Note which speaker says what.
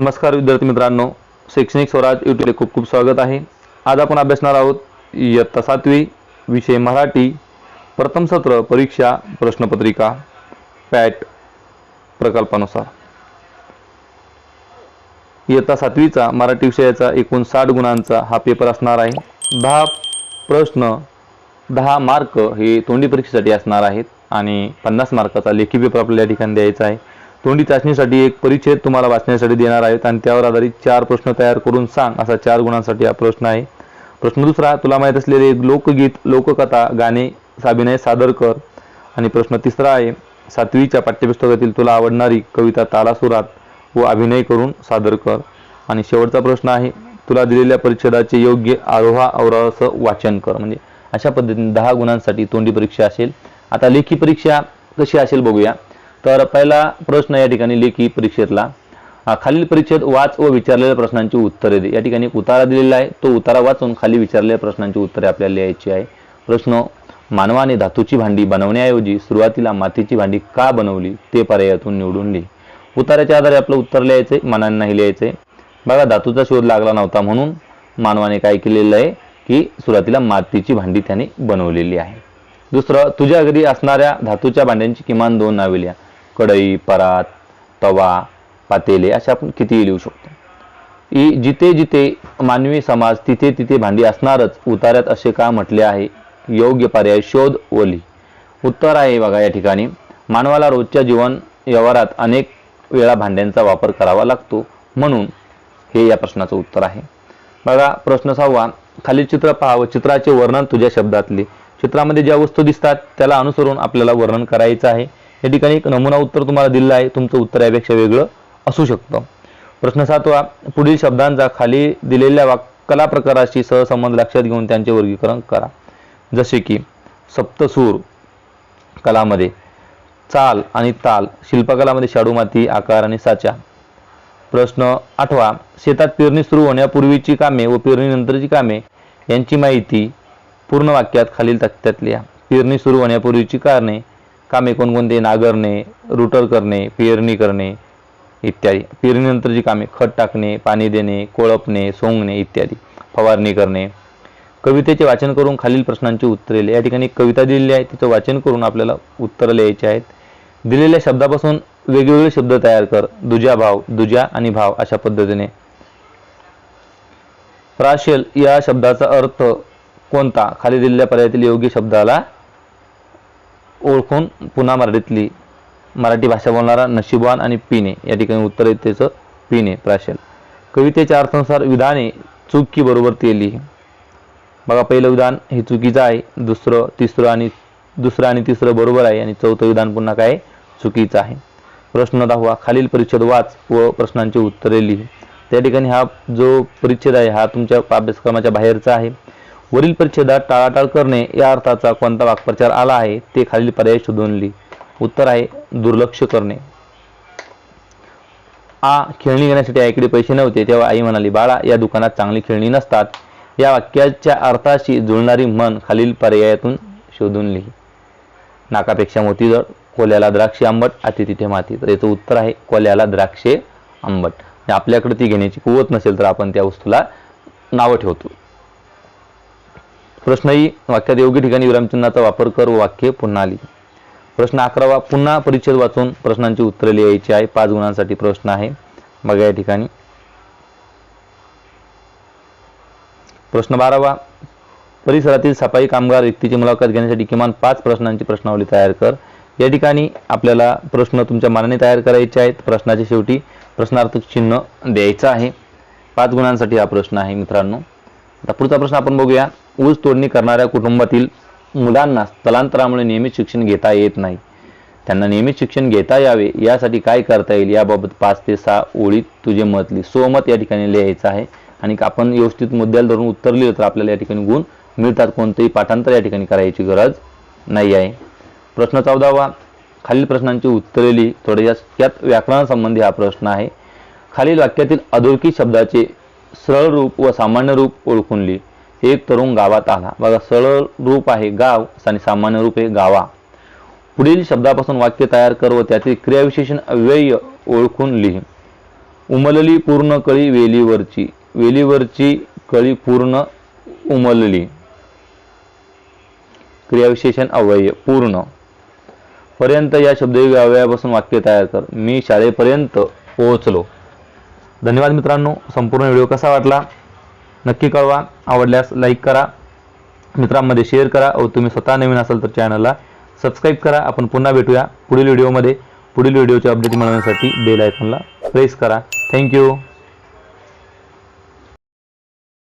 Speaker 1: नमस्कार विद्यार्थी मित्रांनो शैक्षणिक स्वराज युट्यूबला खूप खूप स्वागत आहे. आज आपण अभ्यासणार आहोत इयत्ता सातवी विषय मराठी प्रथम सत्र परीक्षा प्रश्नपत्रिका पॅट प्रकल्पानुसार. इयत्ता सातवीचा मराठी विषयाचा एकूण साठ गुणांचा हा पेपर असणार आहे. दहा प्रश्न दहा मार्क हे तोंडी परीक्षेसाठी असणार आहेत आणि पन्नास मार्काचा लेखी पेपर आपल्याला या ठिकाणी द्यायचा आहे. तोंडी चाचणीसाठी एक परिच्छेद तुम्हाला वाचण्यासाठी देणार आहेत आणि त्यावर आधारित चार प्रश्न तयार करून सांग. असा चार गुणांसाठी हा प्रश्न आहे. प्रश्न दुसरा तुला माहीत असलेले एक लोकगीत लोककथा गाणे अभिनय सादर कर आणि प्रश्न तिसरा आहे सातवीच्या पाठ्यपुस्तकातील तुला आवडणारी कविता तालासुरात व अभिनय करून सादर कर आणि शेवटचा प्रश्न आहे तुला दिलेल्या परिच्छेदाचे योग्य आरोहा अवरोहासह वाचन कर. म्हणजे अशा पद्धतीने दहा गुणांसाठी तोंडी परीक्षा असेल. आता लेखी परीक्षा कशी असेल बघूया. तर पहिला प्रश्न या ठिकाणी लेखी परीक्षेतला. खालील परीक्षेत वाच व विचारलेल्या प्रश्नांची उत्तरे दे. या ठिकाणी एक उतारा दिलेला आहे. तो उतारा वाचून खाली विचारलेल्या प्रश्नांची उत्तरे आपल्याला लिहायची आहे. प्रश्न मानवाने धातूची भांडी बनवण्याऐवजी सुरुवातीला मातीची भांडी का बनवली ते पर्यायातून निवडून लिही. उताराच्या आधारे आपलं उत्तर लिहायचंय मनाने नाही आहे. बघा धातूचा शोध लागला नव्हता म्हणून मानवाने काय केलेलं आहे की सुरुवातीला मातीची भांडी त्याने बनवलेली आहे. दुसरं तुझ्या घरी असणाऱ्या धातूच्या भांड्यांची किमान दोन नावे लिहा. कढई परात तवा पातेले अशा आपण कितीही लिहू शकतो. ई जिथे जिथे मानवी समाज तिथे तिथे भांडी असणारच उतार्यात असे का म्हटले आहे? योग्य पर्याय शोध ओली उत्तर आहे बघा या ठिकाणी. मानवाला रोजच्या जीवन व्यवहारात अनेक वेळा भांड्यांचा वापर करावा लागतो. म्हणून हे या प्रश्नाचं उत्तर आहे. बघा प्रश्न सहावा. खालील चित्र पहा व चित्राचे वर्णन तुझ्या शब्दातले. चित्रामध्ये ज्या वस्तू दिसतात त्याला अनुसरून आपल्याला वर्णन करायचं आहे. या ठिकाणी एक नमुना उत्तर तुम्हाला दिलं आहे. तुमचं उत्तर यापेक्षा वेगळं असू शकतं. प्रश्न सातवा पुढील शब्दांचा खाली दिलेल्या वाक कला प्रकाराशी सहसंबंध लक्षात घेऊन त्यांचे वर्गीकरण करा. जसे की सप्तसूर कलामध्ये चाल आणि ताल शिल्पकलामध्ये शाडू माती आकार आणि साचा. प्रश्न आठवा शेतात पेरणी सुरू होण्यापूर्वीची कामे व पेरणीनंतरची कामे यांची माहिती पूर्ण वाक्यात खालील तक्त्यात लिहा. पेरणी सुरू होण्यापूर्वीची कारणे कामे कोणकोणते? नागरणे रुटर करणे पेरणी करणे इत्यादी. पेरणीनंतरची कामे खत टाकणे पाणी देणे कोळपणे सोंगणे इत्यादी. फवारणी करणे. कवितेचे वाचन करून खालील प्रश्नांची उत्तरे लिहा या ठिकाणी कविता दिलेली आहे. तिचं वाचन करून आपल्याला उत्तरं लिहायची आहेत. दिलेल्या शब्दापासून वेगवेगळे शब्द तयार कर. दुजा भाव दुजा आणि भाव अशा पद्धतीने. प्राशल या शब्दाचा अर्थ कोणता? खाली दिलेल्या पर्यायातील योग्य शब्दाला ओळखून पुन्हा मराठीतली मराठी भाषा बोलणारा नशिबवान आणि पिणे या ठिकाणी उत्तर आहे त्याचं पिणे प्राशल कवितेच्या अर्थानुसार विधाने चूक की बरोबर ते लिही बघा पहिलं विधान हे चुकीचं आहे दुसरं तिसरं आणि दुसरं आणि तिसरं बरोबर आहे आणि चौथं विधान पुन्हा काय? चुकीचं आहे. प्रश्न दहावा खालील परिच्छेद वाच व प्रश्नांची उत्तरे लिही. त्या ठिकाणी हा जो परिच्छेद आहे हा तुमच्या अभ्यासक्रमाच्या बाहेरचा आहे. वरील परिच्छेदात टाळाटाळ करणे या अर्थाचा कोणता वाक्प्रचार आला आहे ते खालील पर्याय शोधून लिही उत्तर आहे दुर्लक्ष करणे. आ. खेळणी घेण्यासाठी आईकडे पैसे नव्हते तेव्हा आई म्हणाली बाळा या दुकानात चांगली खेळणी नसतात. या वाक्याच्या अर्थाशी जुळणारी म्हण खालील पर्यायातून शोधून लिही नाकापेक्षा मोती जड कोल्याला द्राक्षे आंबट अति तिथे माती. तर याचं उत्तर आहे कोल्याला द्राक्षे आंबट. आणि आपल्याकडे ती घेण्याची कुवत नसेल तर आपण त्या वस्तूला नावं ठेवतो. प्रश्नही वाक्यात योग्य ठिकाणी विरामचिन्हाचा वापर कर व वाक्य पुन्हा आली प्रश्न अकरावा पुन्हा परिच्छेद वाचून प्रश्नांची उत्तरे लिहायची आहे. पाच गुणांसाठी प्रश्न आहे. बघा या ठिकाणी. प्रश्न बारावा परिसरातील सफाई कामगार व्यक्तीची मुलाखत घेण्यासाठी किमान पाच प्रश्नांची प्रश्नावली तयार कर. या ठिकाणी आपल्याला प्रश्न तुमच्या मनाने तयार करायचे आहेत. प्रश्नाच्या शेवटी प्रश्नार्थक चिन्ह द्यायचं आहे. पाच गुणांसाठी हा प्रश्न आहे मित्रांनो. आता पुढचा प्रश्न आपण बघूया. ऊस तोडणी करणाऱ्या कुटुंबातील मुलांना स्थलांतरामुळे नियमित शिक्षण घेता येत नाही. त्यांना नियमित शिक्षण घेता यावे यासाठी काय करता येईल याबाबत पाच ते सहा ओळीत तुझे मत लिहि सोमत या ठिकाणी लिहायचं आहे आणि आपण व्यवस्थित मुद्द्याला धरून उत्तर लिहिलं तर आपल्याला या ठिकाणी गुण मिळतात. कोणतंही पाठांतर या ठिकाणी करायची गरज नाही आहे. प्रश्न चौदावा. खालील प्रश्नांची उत्तरे लिही. थोडे यात व्याकरणासंबंधी हा प्रश्न आहे. खालील वाक्यातील अधोरेखित शब्दाचे सरळ रूप व सामान्य रूप ओळखून लिही. एक तरुण गावात आला. बघा सरळ रूप आहे गाव आणि सामान्य रूप आहे गावा. पुढील शब्दापासून वाक्य तयार कर व त्यातील क्रियाविशेषण अव्यय ओळखून लिही. उमलली पूर्ण कळी वेलीवरची. वेलीवरची कळी पूर्ण उमलली. क्रियाविशेषण अव्यय पूर्ण. पर्यंत या शब्दयोगी अव्ययापासून वाक्य तयार कर. मी शाळेपर्यंत पोहोचलो. धन्यवाद मित्रांनो. संपूर्ण व्हिडिओ कसा वाटला? नक्की कळवा. आवडल्यास लाईक करा. मित्रांमध्ये शेअर करा. व तुम्ही स्वतः नवीन असाल तर चॅनलला सबस्क्राईब करा. आपण पुन्हा भेटूया पुढील व्हिडिओमध्ये पुढील व्हिडिओचे अपडेट मिळवण्यासाठी बेल आयकॉनला प्रेस करा. Thank you